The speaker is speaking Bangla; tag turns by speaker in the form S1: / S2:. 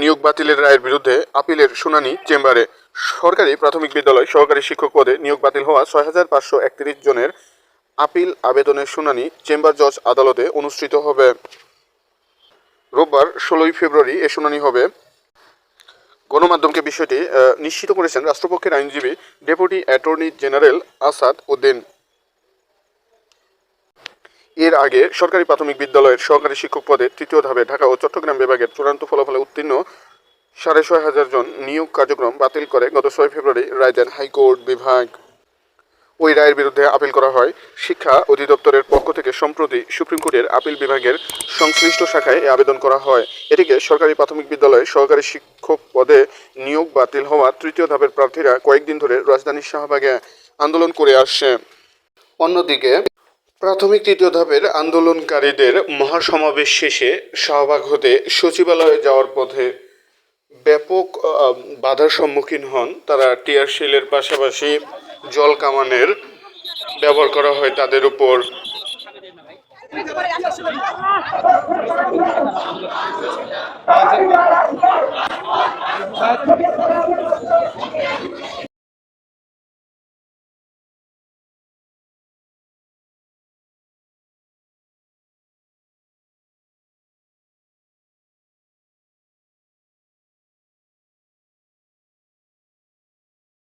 S1: নিয়োগ বাতিলের রায়ের বিরুদ্ধে আপিলের শুনানি চেম্বারে। সরকারি প্রাথমিক বিদ্যালয় সহকারী শিক্ষক পদে নিয়োগ বাতিল হওয়া ছয় হাজার পাঁচশো একত্রিশ জনের আপিল আবেদনের শুনানি চেম্বার জজ আদালতে অনুষ্ঠিত হবে। রোববার ষোলোই ফেব্রুয়ারি এ শুনানি হবে। গণমাধ্যমকে বিষয়টি নিশ্চিত করেছেন রাষ্ট্রপক্ষের আইনজীবী deputy attorney general Asad Uddin. এর আগে সরকারি প্রাথমিক বিদ্যালয়ের সহকারী শিক্ষক পদে তৃতীয় ধাপে ঢাকা ও চট্টগ্রাম বিভাগের চূড়ান্ত ফলাফলে উত্তীর্ণ সাড়ে ছয় হাজার জন নিয়োগ কার্যক্রম বাতিল করে গত ছয় ফেব্রুয়ারি রায় দেন হাইকোর্ট বিভাগ। ওই রায়ের বিরুদ্ধে আপিল করা হয়। শিক্ষা অধিদপ্তরের পক্ষ থেকে সম্প্রতি সুপ্রিম কোর্টের আপিল বিভাগের সংশ্লিষ্ট শাখায় আবেদন করা হয়। এটিকে সরকারি প্রাথমিক বিদ্যালয়ে সহকারী শিক্ষক পদে নিয়োগ বাতিল হওয়া তৃতীয় ধাপের প্রার্থীরা কয়েকদিন ধরে রাজধানীর শাহবাগে আন্দোলন করে আসছে। অন্যদিকে প্রাথমিক তৃতীয় ধাপের আন্দোলনকারীদের মহাসমাবেশ শেষে শাহবাগ হতে সচিবালয়ে যাওয়ার পথে ব্যাপক বাধার সম্মুখীন হন। তারা টিয়ার শেলের পাশাপাশি জল কামানের ব্যবহার করা হয় তাদের উপর।